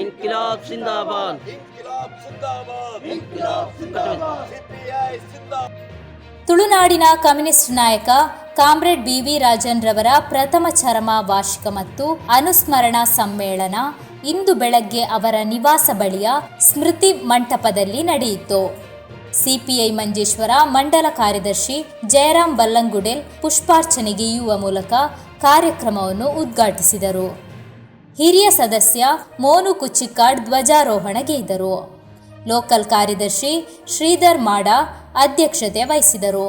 ಇನ್ಕಿಲಾಬ್ ಸಿಂದಾಬಾದ್. ತುಳುನಾಡಿನ ಕಮ್ಯುನಿಸ್ಟ್ ನಾಯಕ comrade B V Rajan ರವರ ಪ್ರಥಮ ಚರಮ ವಾರ್ಷಿಕ ಮತ್ತು ಅನುಸ್ಮರಣ ಸಮ್ಮೇಳನ ಇಂದು ಬೆಳಗ್ಗೆ ಅವರ ನಿವಾಸ ಬಳಿಯ ಸ್ಮೃತಿ ಮಂಟಪದಲ್ಲಿ ನಡೆಯಿತು. ಸಿಪಿಐ ಮಂಜೇಶ್ವರ ಮಂಡಲ ಕಾರ್ಯದರ್ಶಿ ಜಯರಾಮ್ ಬಲ್ಲಂಗುಡೆಲ್ ಪುಷ್ಪಾರ್ಚನೆಗೆಯುವ ಮೂಲಕ ಕಾರ್ಯಕ್ರಮವನ್ನು ಉದ್ಘಾಟಿಸಿದರು. ಹಿರಿಯ ಸದಸ್ಯ ಮೋನು ಕುಚ್ಚಿಕಾಡ್ ಧ್ವಜಾರೋಹಣಗೈದರು ಲೋಕಲ್ ಕಾರ್ಯದರ್ಶಿ ಶ್ರೀಧರ್ ಮಾಡ ಅಧ್ಯಕ್ಷತೆ ವಹಿಸಿದರು.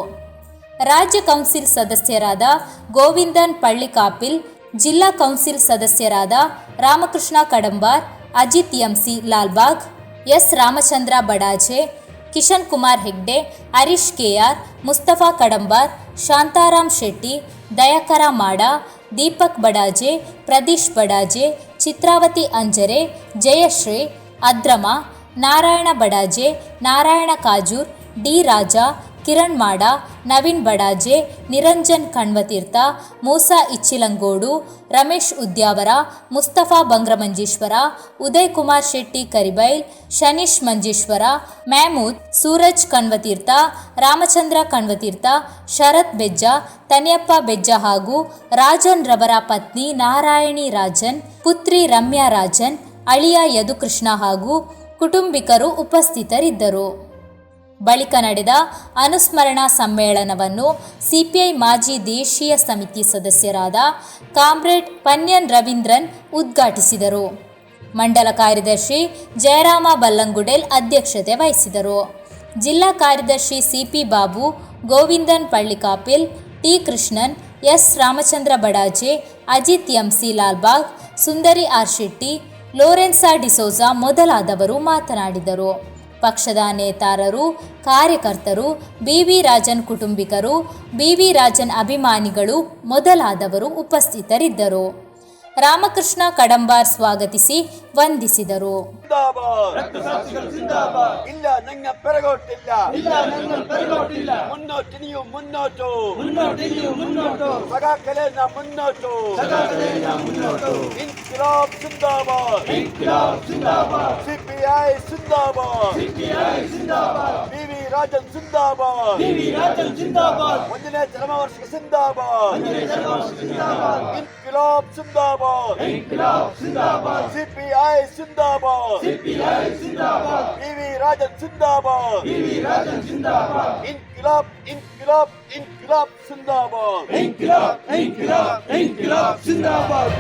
ರಾಜ್ಯ ಕೌನ್ಸಿಲ್ ಸದಸ್ಯರಾದ ಗೋವಿಂದನ್ ಪಳ್ಳಿಕಾಪಿಲ್, ಜಿಲ್ಲಾ ಕೌನ್ಸಿಲ್ ಸದಸ್ಯರಾದ Ramakrishna Kadambar, Ajith MC Lalbagh, S Ramachandra Badaje, Kishan Kumar Hegde, Harish KR Mustafa Kadambar, Shantaram Shetty, Dayakara Mada Deepak Badaje Pradeesh Badaje Chitravathi Anjare Jayashree Adrama Narayana Badaje Narayana Kajur D Raja Kiran Mada, Naveen Badaje, Niranjan Kanvatheertha, Musa ಇಚ್ಚಿಲಂಗೋಡು, Ramesh Udyavara, Mustafa ಬಂಗ್ರಮಂಜೇಶ್ವರ, Uday Kumar Shetty Karibail, ಶನೀಶ್ Manjeshwar ಮ್ಯಾಮೂದ್ Suraj Kanvatheertha, Ramachandra Kanvatheertha, ಶರತ್ ಬೆಜ್ಜ, ತನಿಯಪ್ಪ ಬೆಜ್ಜ ಹಾಗೂ ರಾಜನ್ ರವರ ಪತ್ನಿ ನಾರಾಯಣಿ ರಾಜನ್, ಪುತ್ರಿ ರಮ್ಯಾ ರಾಜನ್, ಅಳಿಯ ಯದುಕೃಷ್ಣ ಹಾಗೂ ಕುಟುಂಬಿಕರು ಉಪಸ್ಥಿತರಿದ್ದರು. ಬಳಿಕ ನಡೆದ ಅನುಸ್ಮರಣಾ ಸಮ್ಮೇಳನವನ್ನು ಸಿಪಿಐ ಮಾಜಿ ದೇಶೀಯ ಸಮಿತಿ ಸದಸ್ಯರಾದ ಕಾಮ್ರೇಡ್ ಪನ್ಯನ್ ರವೀಂದ್ರನ್ ಉದ್ಘಾಟಿಸಿದರು. ಮಂಡಲ ಕಾರ್ಯದರ್ಶಿ ಜಯರಾಮ ಬಲ್ಲಂಗುಡೆಲ್ ಅಧ್ಯಕ್ಷತೆ ವಹಿಸಿದರು. ಜಿಲ್ಲಾ ಕಾರ್ಯದರ್ಶಿ CP Babu, Govindan Pallikapil, T Krishnan, S Ramachandra Badaje, Ajith MC Lalbagh, Sundari R Shetty, Lorenza D'Souza ಮೊದಲಾದವರು ಮಾತನಾಡಿದರು. ಪಕ್ಷದ ನೇತಾರರು ಕಾರ್ಯಕರ್ತರು ಬಿ ವಿ ರಾಜನ್ ಕುಟುಂಬಿಕರು ಬಿ ವಿ ರಾಜನ್ ಅಭಿಮಾನಿಗಳು ಮೊದಲಾದವರು ಉಪಸ್ಥಿತರಿದ್ದರು. ರಾಮಕೃಷ್ಣ ಕಡಂಬಾರ್ ಸ್ವಾಗತಿಸಿ ವಂದಿಸಿದರು. ಜಿಂದಾಬಾದ್ ಇಲ್ಲ ನಂಗ ಪೆರಗೋಟಿಲ್ಲ. ಇಲ್ಲ ನಂಗ ಪೆರಗೋಟಿಲ್ಲ. ಮುನ್ನೋಟು. ನೀವು ಮುನ್ನೋಟು. ಮುನ್ನೋಟು. ಮುನ್ನೋಟು. ಇನ್ಕಿಲಾಬ್ ಸಿಪಿಐ ಜಿಂದಾಬಾದ್ രാജൻ സിന്ദാബാദ്. വഞ്ചന ചരമവർഷക സിന്ദാബാദ്. ഇൻകിലാബ് സിന്ദാബാദ്. സി പി ഐ സിന്ദാബാദ്. പി വി രാജൻ സിന്ദാബാദ്. ഇൻകിലാബ് ഇൻകിലാബ് ഇൻകിലാബ് സിന്ദാബാദ്. ഇൻകിലാബ് ഇൻകിലാബ് ഇൻകിലാബ് സിന്ദാബാദ്.